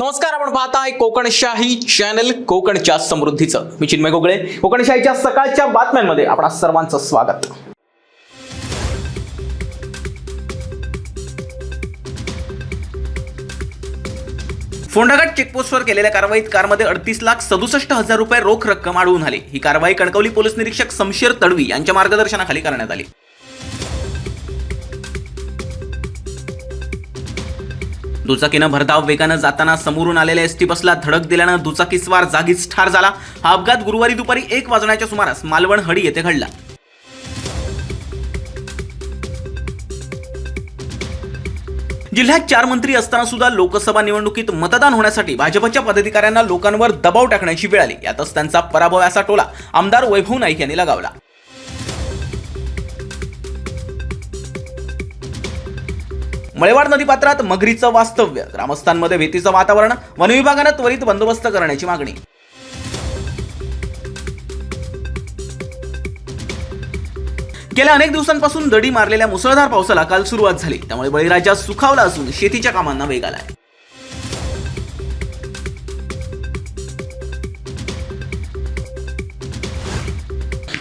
नमस्कार आपण पाहताय कोकणशाही चॅनल कोकणच्या समृद्धीचं. मी चिन्मय गोगळे. कोकणशाहीच्या सकाळच्या बातम्यांमध्ये आपणा सर्वांचं स्वागत. फोंडाघाट चेकपोस्टवर केलेल्या कारवाईत कारमध्ये अडतीस लाख सदुसष्ट हजार रुपये रोख रक्कम आढळून आली. ही कारवाई कणकवली पोलीस निरीक्षक शमशेर तडवी यांच्या मार्गदर्शनाखाली करण्यात आली. दुचाकीनं भरधाव वेगानं जाताना समोरून आलेल्या एसटी बसला धडक दिल्यानं दुचाकीस्वार जागीच ठार झाला. हा अपघात गुरुवारी दुपारी एक वाजण्याच्या सुमारास मालवण हडी येथे घडला. जिल्ह्यात चार मंत्री असताना सुद्धा लोकसभा निवडणुकीत मतदान होण्यासाठी भाजपच्या पदाधिकाऱ्यांना लोकांवर दबाव टाकण्याची वेळ आली. यातच त्यांचा पराभव असा टोला आमदार वैभव नाईक यांनी लगावला. मळेवाड नदीपात्रात मगरीचं वास्तव्य ग्रामस्थांमध्ये भीतीचं वातावरण वनविभागानं त्वरित बंदोबस्त करण्याची मागणी. गेल्या अनेक दिवसांपासून दडी मारलेल्या मुसळधार पावसाला काल सुरुवात झाली. त्यामुळे बळीराजा सुखावला असून शेतीच्या कामांना वेग आलाय.